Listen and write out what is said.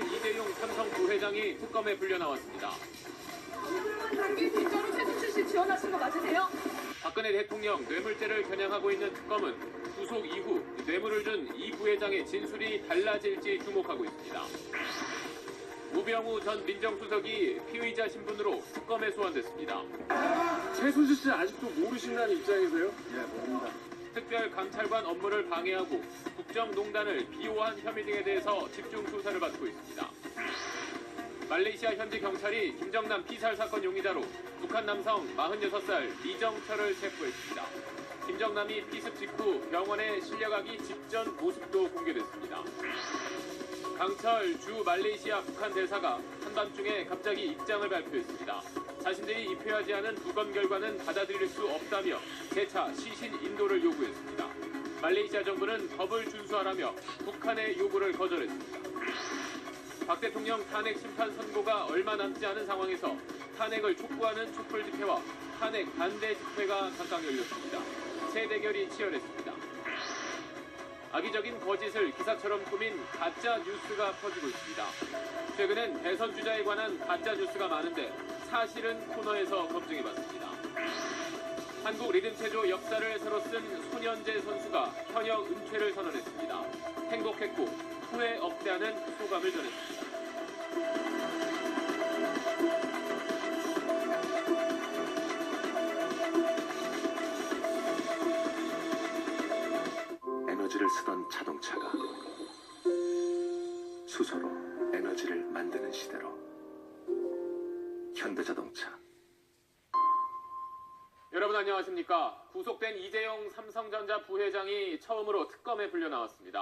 특검이 특검에 불려 나왔습니다. 당기 뒷전이 최순실 씨 지원하신 거 맞으세요? 박근혜 대통령 뇌물죄를 겨냥하고 있는 특검은 구속 이후 뇌물을 준 이 부회장의 진술이 달라질지 주목하고 있습니다. 우병우 전 민정수석이 피의자 신분으로 특검에 소환됐습니다. 최순실 씨 아직도 모르신다는 입장이세요? 예, 모릅니다. 특별 감찰관 업무를 방해하고 국정농단을 비호한 혐의 등에 대해서 집중 수사를 받고 있습니다. 말레이시아 현지 경찰이 김정남 피살 사건 용의자로 북한 남성 46살 이정철을 체포했습니다. 김정남이 피습 직후 병원에 실려가기 직전 모습도 공개됐습니다. 강철 주 말레이시아 북한 대사가 한밤중에 갑자기 입장을 발표했습니다. 자신들이 입회하지 않은 두건 결과는 받아들일 수 없다며 재차 시신 인도를 요구했습니다. 말레이시아 정부는 법을 준수하라며 북한의 요구를 거절했습니다. 박 대통령 탄핵 심판 선고가 얼마 남지 않은 상황에서 탄핵을 촉구하는 촛불 집회와 탄핵 반대 집회가 각각 열렸습니다. 새 대결이 치열했습니다. 악의적인 거짓을 기사처럼 꾸민 가짜 뉴스가 퍼지고 있습니다. 최근엔 대선 주자에 관한 가짜 뉴스가 많은데 사실은 코너에서 검증해봤습니다. 한국 리듬체조 역사를 새로 쓴 손현재 선수가 현역 은퇴를 선언했습니다. 행복했고 후회 없다는 소감을 전했습니다. 에너지를 쓰던 자동차가 수소로 에너지를 만드는 시대로 현대자동차 여러분 안녕하십니까? 구속된 이재용 삼성전자 부회장이 처음으로 특검에 불려 나왔습니다.